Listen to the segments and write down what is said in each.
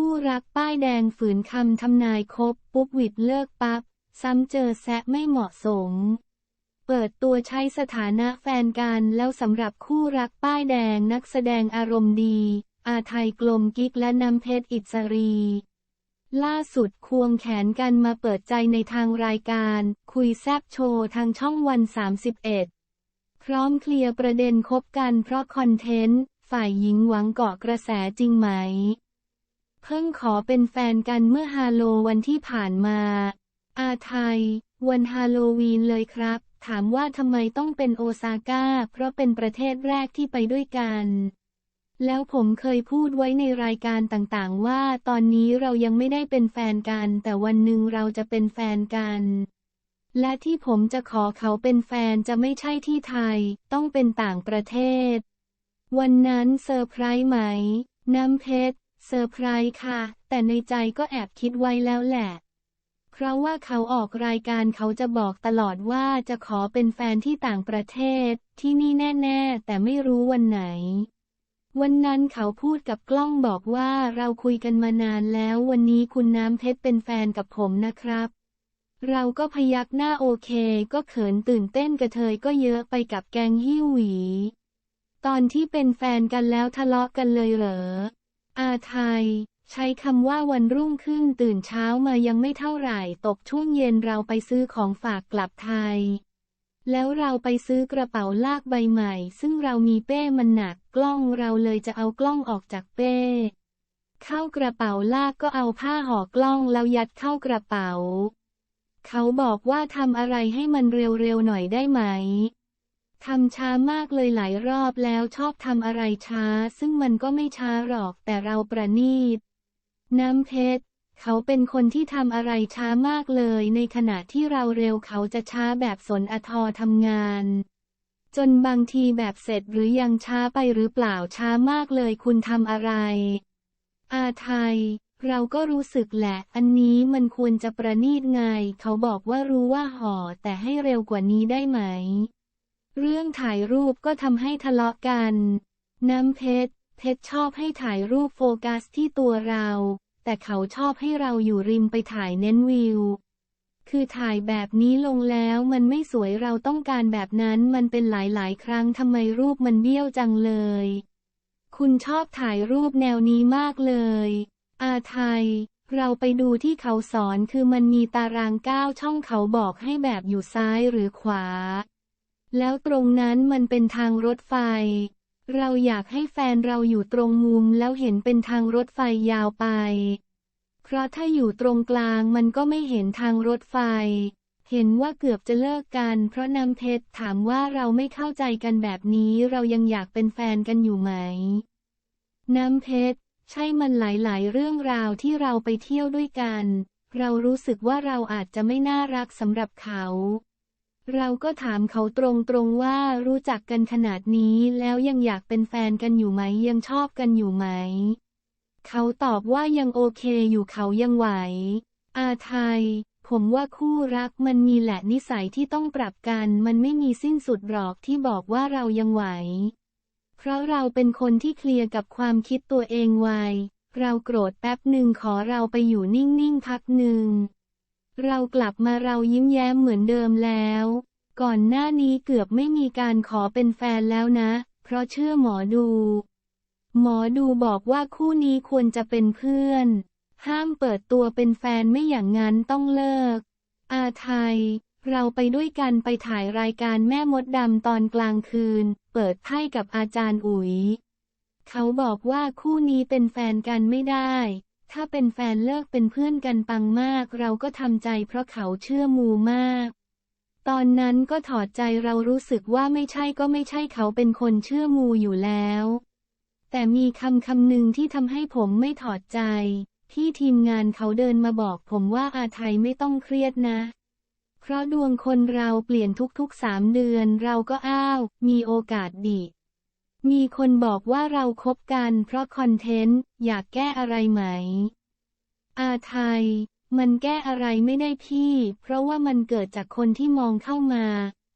คู่รักป้ายแดงฝืนคำทำนายคบปุ๊บหวิดเลิกปับ๊บซ้ำเจอแซะไม่เหมาะสม เปิดตัวใช้สถานะแฟนกันแล้วสำหรับคู่รักป้ายแดงนักแสดงอารมณ์ดี อาไทยกลมกิ๊กและน้ำเพชรอิสรี ล่าสุดควงแขนกันมาเปิดใจในทางรายการ คุยแซบโชว์ทางช่องวัน 31 พร้อมเคลียร์ประเด็นคบกันเพราะคอนเทนต์ ฝ่ายหญิงหวังเกาะกระแสจริงไหม เพิ่งขอเป็นแฟนกันเมื่อฮาโลวันที่ผ่านมา อาไทย วันฮาโลวีนเลยครับ ถามว่าทำไมต้องเป็นโอซาก้า เพราะเป็นประเทศแรกที่ไปด้วยกัน แล้วผมเคยพูดไว้ในรายการต่างๆ ว่าตอนนี้เรายังไม่ได้เป็นแฟนกัน แต่วันหนึ่งเราจะเป็นแฟนกันและที่ผมจะขอเขาเป็นแฟนจะไม่ใช่ที่ไทย ต้องเป็นต่างประเทศ วันนั้นเซอร์ไพรส์ไหม น้ำเพชร เซอร์ไพรส์ค่ะ แต่ในใจก็แอบคิดไว้แล้วแหละ เพราะว่าเขาออกรายการเขาจะบอกตลอดว่าจะขอเป็นแฟนที่ต่างประเทศ ที่นี่แน่ๆ แต่ไม่รู้วันไหน วันนั้นเขาพูดกับกล้องบอกว่าเราคุยกันมานานแล้ววันนี้คุณน้ำเพชรเป็นแฟนกับผมนะครับ เราก็พยักหน้าโอเค ก็เขินตื่นเต้นกระเทยก็เยอะไปกับแกงหิ้วหวี ตอนที่เป็นแฟนกันแล้วทะเลาะกันเลยเหรอ อาไทย ใช้คำว่าวันรุ่งขึ้นตื่นเช้ามายังไม่เท่าไหร่ ตกช่วงเย็นเราไปซื้อของฝากกลับไทย แล้วเราไปซื้อกระเป๋าลากใบใหม่ ซึ่งเรามีเป้มันหนักกล้องเราเลยจะเอากล้องออกจากเป้เข้ากระเป๋าลากก็เอาผ้าห่อกล้องแล้วยัดเข้ากระเป๋า เขาบอกว่าทำอะไรให้มันเร็วๆหน่อยได้ไหม ทำช้ามากเลยหลายรอบแล้วชอบทำอะไรช้า ซึ่งมันก็ไม่ช้าหรอกแต่เราประณีต น้ำเพชร เขาเป็นคนที่ทำอะไรช้ามากเลย ในขณะที่เราเร็วเขาจะช้าแบบสนอทอทำงาน จนบางทีแบบเสร็จหรือยังช้าไปหรือเปล่าช้ามากเลยคุณทำอะไร อาไทยเราก็รู้สึกแหละ อันนี้มันควรจะประณีตไง เขาบอกว่ารู้ว่าห่อแต่ให้เร็วกว่านี้ได้ไหม เรื่องถ่ายรูปก็ทำให้ทะเลาะกัน น้ำเพชร เพชรชอบให้ถ่ายรูปโฟกัสที่ตัวเรา แต่เขาชอบให้เราอยู่ริมไปถ่ายเน้นวิว คือถ่ายแบบนี้ลงแล้วมันไม่สวยเราต้องการแบบนั้นมันเป็นหลายๆ ครั้งทำไมรูปมันเบี้ยวจังเลย คุณชอบถ่ายรูปแนวนี้มากเลย อาไทย เราไปดูที่เขาสอนคือมันมีตารางก้าวช่องเขาบอกให้แบบอยู่ซ้ายหรือขวา แล้วตรงนั้นมันเป็นทางรถไฟ เราอยากให้แฟนเราอยู่ตรงมุมแล้วเห็นเป็นทางรถไฟยาวไป เพราะถ้าอยู่ตรงกลางมันก็ไม่เห็นทางรถไฟ เห็นว่าเกือบจะเลิกกัน เพราะน้ำเพชรถามว่าเราไม่เข้าใจกันแบบนี้เรายังอยากเป็นแฟนกันอยู่ไหม น้ำเพชรใช่มันหลาย ๆ เรื่องราวที่เราไปเที่ยวด้วยกัน เรารู้สึกว่าเราอาจจะไม่น่ารักสำหรับเขา เราก็ถามเขาตรงๆว่ารู้จักกันขนาดนี้แล้วยังอยากเป็นแฟนกันอยู่ไหมยังชอบกันอยู่ไหม เขาตอบว่ายังโอเคอยู่เขายังไหว อาไทย ผมว่าคู่รักมันมีแหละนิสัยที่ต้องปรับกัน มันไม่มีสิ้นสุดหรอกที่บอกว่าเรายังไหว เพราะเราเป็นคนที่เคลียร์กับความคิดตัวเองไวเราโกรธแป๊บหนึ่งขอเราไปอยู่นิ่งๆพักหนึ่ง เรากลับมาเรายิ้มแย้มเหมือนเดิมแล้ว ก่อนหน้านี้เกือบไม่มีการขอเป็นแฟนแล้วนะ เพราะเชื่อหมอดู หมอดูบอกว่าคู่นี้ควรจะเป็นเพื่อน ห้ามเปิดตัวเป็นแฟนไม่อย่างนั้นต้องเลิก อาไทย เราไปด้วยกันไปถ่ายรายการแม่มดดำตอนกลางคืน เปิดไพ่กับอาจารย์อุ๋ย เขาบอกว่าคู่นี้เป็นแฟนกันไม่ได้ ถ้าเป็นแฟนเลิกเป็นเพื่อนกันปังมาก เราก็ทำใจเพราะเขาเชื่อมูมาก ตอนนั้นก็ถอดใจเรารู้สึกว่าไม่ใช่ก็ไม่ใช่เขาเป็นคนเชื่อมูอยู่แล้ว แต่มีคำคำหนึ่งที่ทำให้ผมไม่ถอดใจพี่ทีมงานเขาเดินมาบอกผมว่าอาไทยไม่ต้องเครียดนะ เพราะดวงคนเราเปลี่ยนทุกๆสามเดือนเราก็อ้าว มีโอกาสดี มีคนบอกว่าเราคบกันเพราะคอนเทนต์ อยากแก้อะไรไหม อาไทย มันแก้อะไรไม่ได้พี่ เพราะว่ามันเกิดจากคนที่มองเข้ามา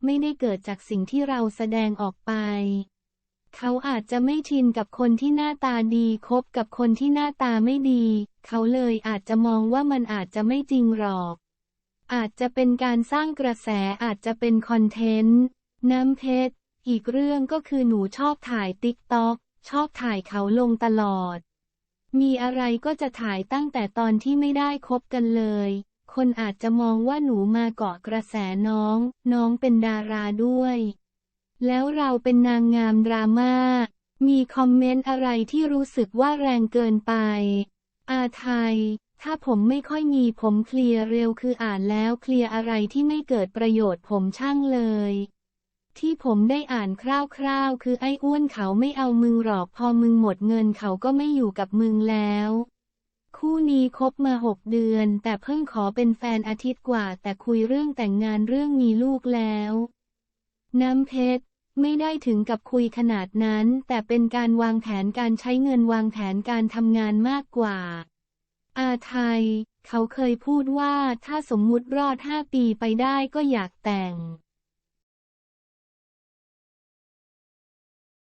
ไม่ได้เกิดจากสิ่งที่เราแสดงออกไป เขาอาจจะไม่ชินกับคนที่หน้าตาดีคบกับคนที่หน้าตาไม่ดี เขาเลยอาจจะมองว่ามันอาจจะไม่จริงหรอก อาจจะเป็นการสร้างกระแสอาจจะเป็นคอนเทนต์ น้ำเพชร อีกเรื่องก็คือหนูชอบถ่ายติ๊กต็อกชอบถ่ายเขาลงตลอด มีอะไรก็จะถ่ายตั้งแต่ตอนที่ไม่ได้คบกันเลย คนอาจจะมองว่าหนูมาเกาะกระแสน้อง น้องเป็นดาราด้วย แล้วเราเป็นนางงามดราม่า มีคอมเมนต์อะไรที่รู้สึกว่าแรงเกินไป อาไทย ถ้าผมไม่ค่อยมีผมเคลียร์เร็วคืออ่านแล้วเคลียร์อะไรที่ไม่เกิดประโยชน์ผมช่างเลย ที่ผมได้อ่านคร่าวๆ คือไอ้อ้วนเขาไม่เอามึงหรอกพอมึงหมดเงินเขาก็ไม่อยู่กับมึงแล้ว คู่นี้คบมาหกเดือน แต่เพิ่งขอเป็นแฟนอาทิตย์กว่า แต่คุยเรื่องแต่งงานเรื่องมีลูกแล้ว น้ำเพชรไม่ได้ถึงกับคุยขนาดนั้น แต่เป็นการวางแผนการใช้เงินวางแผนการทำงานมากกว่า อาไทย เขาเคยพูดว่าถ้าสมมุติรอดห้าปีไปได้ก็อยากแต่ง